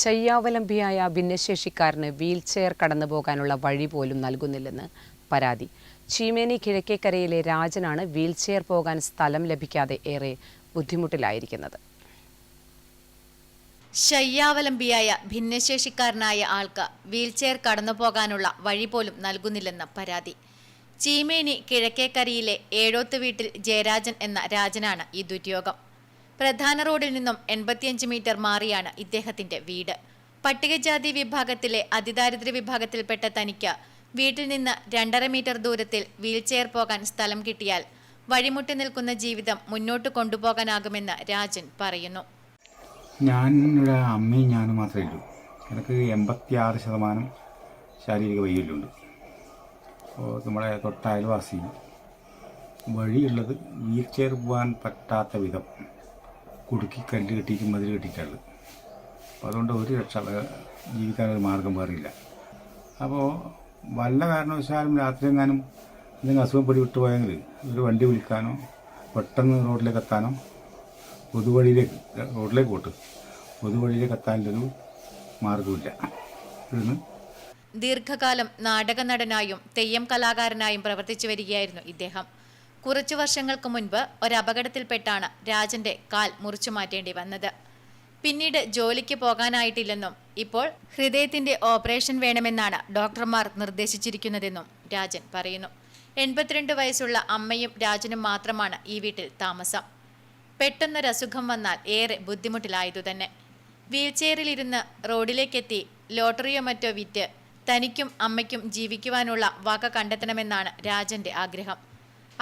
ശയ്യാവലംബിയായ ഭിന്നശേഷിക്കാരന് wheelchair കടന്നു പോകാനുള്ള വഴി പോലും നൽകുന്നില്ലെന്ന് പരാതി. ചീമേനി കിഴക്കേക്കരയിലെ രാജനാണ് വീൽചെയർ പോകാൻ സ്ഥലം ലഭിക്കാതെ ഏറെ ബുദ്ധിമുട്ടിലായിരിക്കുന്നത്. ശയ്യാവലംബിയായ ഭിന്നശേഷിക്കാരനായ ആൾക്ക് വീൽചെയർ കടന്നുപോകാനുള്ള വഴി പോലും നൽകുന്നില്ലെന്ന് പരാതി. ചീമേനി കിഴക്കേക്കരയിലെ ഏഴോത്ത് വീട്ടിൽ ജയരാജൻ എന്ന രാജനാണ് ഈ ദുര്യോഗം. പ്രധാന റോഡിൽ നിന്നും എൺപത്തിയഞ്ച് മീറ്റർ മാറിയാണ് ഇദ്ദേഹത്തിന്റെ വീട്. പട്ടികജാതി വിഭാഗത്തിലെ അതിദാരിദ്ര്യ വിഭാഗത്തിൽപ്പെട്ട തനിക്ക് വീട്ടിൽ നിന്ന് രണ്ടര മീറ്റർ ദൂരത്തിൽ വീൽചെയർ പോകാൻ സ്ഥലം കിട്ടിയാൽ വഴിമുട്ടി നിൽക്കുന്ന ജീവിതം മുന്നോട്ട് കൊണ്ടുപോകാനാകുമെന്ന് രാജൻ പറയുന്നു. ഞാൻ അമ്മയും ഞാനും മാത്രമേ ഉള്ളൂ. എനിക്ക് എൺപത്തി ആറ് ശതമാനം ശാരീരിക വൈകല്യമുണ്ട്. അപ്പോൾ നമ്മുടെ തൊട്ട അയൽവാസി വഴിയുള്ളത് വീൽ ചെയർ പോകാൻ പറ്റാത്ത വിധം കുടുക്കി കല്ല് കെട്ടിക്കും മതിൽ കെട്ടിക്കാൾ അപ്പോൾ അതുകൊണ്ട് ഒരു രക്ഷ ജീവിക്കാനൊരു മാർഗം വേറില്ല അപ്പോൾ വല്ല കാരണവശാലും രാത്രി എങ്ങാനും എന്തെങ്കിലും അസുഖം പിടി വിട്ടുപോയെങ്കിൽ ഒരു വണ്ടി വിളിക്കാനോ പെട്ടെന്ന് റോഡിലേക്ക് എത്താനോ പൊതുവഴിയിലേക്ക് റോഡിലേക്ക് പോട്ട് പൊതുവഴിയിലേക്ക് എത്താനൊരു മാർഗമില്ല ഇവിടുന്ന് ദീർഘകാലം നാടക നടനായും തെയ്യം കലാകാരനായും പ്രവർത്തിച്ചു വരികയായിരുന്നു ഇദ്ദേഹം. കുറച്ചു വർഷങ്ങൾക്ക് മുൻപ് ഒരപകടത്തിൽപ്പെട്ടാണ് രാജന്റെ കാൽ മുറിച്ചു മാറ്റേണ്ടി വന്നത്. പിന്നീട് ജോലിക്ക് പോകാനായിട്ടില്ലെന്നും ഇപ്പോൾ ഹൃദയത്തിന്റെ ഓപ്പറേഷൻ വേണമെന്നാണ് ഡോക്ടർമാർ നിർദ്ദേശിച്ചിരിക്കുന്നതെന്നും രാജൻ പറയുന്നു. എൺപത്തിരണ്ട് വയസ്സുള്ള അമ്മയും രാജനും മാത്രമാണ് ഈ വീട്ടിൽ താമസം. പെട്ടെന്നൊരസുഖം വന്നാൽ ഏറെ ബുദ്ധിമുട്ടിലായതു തന്നെ. വീൽചെയറിലിരുന്ന് റോഡിലേക്കെത്തി ലോട്ടറിയോ മറ്റോ വിറ്റ് തനിക്കും അമ്മയ്ക്കും ജീവിക്കുവാനുള്ള വക കണ്ടെത്തണമെന്നാണ് രാജന്റെ ആഗ്രഹം.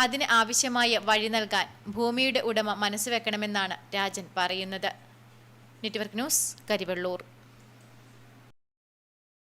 അതിന് ആവശ്യമായ വഴി നൽകാൻ ഭൂമിയുടെ ഉടമ മനസ്സുവെക്കണമെന്നാണ് രാജൻ പറയുന്നത്. Network news Karivellur.